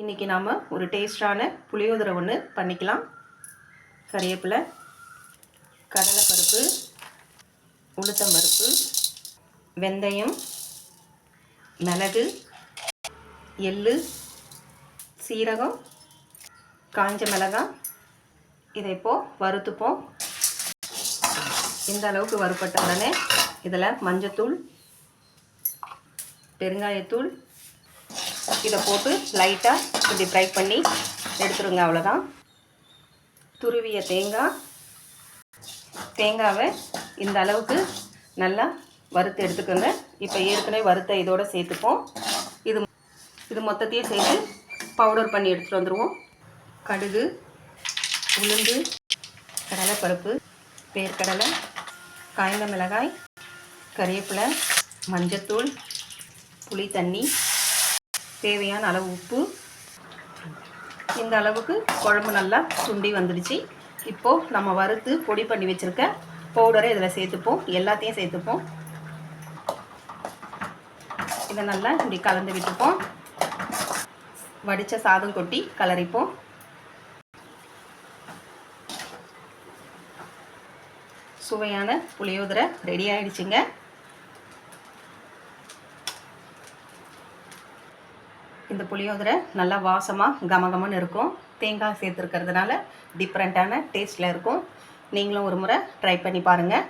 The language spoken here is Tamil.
இன்றைக்கி நாம் ஒரு டேஸ்டான புளியோதரை ஒன்று பண்ணிக்கலாம். கறிவேப்பிலை கடலைப்பருப்பு உளுத்தம்பருப்பு வெந்தயம் மிளகு எள்ளு சீரகம் காஞ்ச மிளகாய். இதை இப்போது வறுத்துப்போம். இந்த அளவுக்கு வறுப்பட்ட உடனே இதில் மஞ்சத்தூள் பெருங்காயத்தூள் இதை போட்டு லைட்டாக இப்படி ஃப்ரை பண்ணி எடுத்துருங்க அவ்வளோதான் துருவிய தேங்காய். தேங்காவை இந்த அளவுக்கு நல்லா வறுத்து எடுத்துக்கோங்க. இப்போ ஏற்கனவே வறுத்த இதோட சேர்த்துப்போம். இது இது மொத்தத்தையும் சேர்த்து பவுடர் பண்ணி எடுத்துகிட்டு வந்துடுவோம் கடுகு உளுந்து கடலைப்பருப்பு வேர்க்கடலை காய்ந்த மிளகாய் கறிவேப்பிலை மஞ்சத்தூள் புளி தண்ணி தேவையான அளவு உப்பு. இந்த அளவுக்கு குழம்பு நல்லா சுண்டி வந்துடுச்சு. இப்போது நம்ம வறுத்து பொடி பண்ணி வச்சுருக்க பவுடரை இதில் சேர்த்துப்போம். எல்லாத்தையும் சேர்த்துப்போம். இதை நல்லா இப்படி கலந்து விட்டுப்போம். வடித்த சாதம் கொட்டி கலரிப்போம். சுவையான புளியோதரை ரெடி ஆயிடுச்சுங்க. இந்த புளியோதரை நல்லா வாசமாக கமகமன்னு இருக்கும். தேங்காய் சேர்த்துருக்கிறதுனால டிஃப்ரெண்ட்டான டேஸ்ட்டில் இருக்கும். நீங்களும் ஒரு முறை ட்ரை பண்ணி பாருங்கள்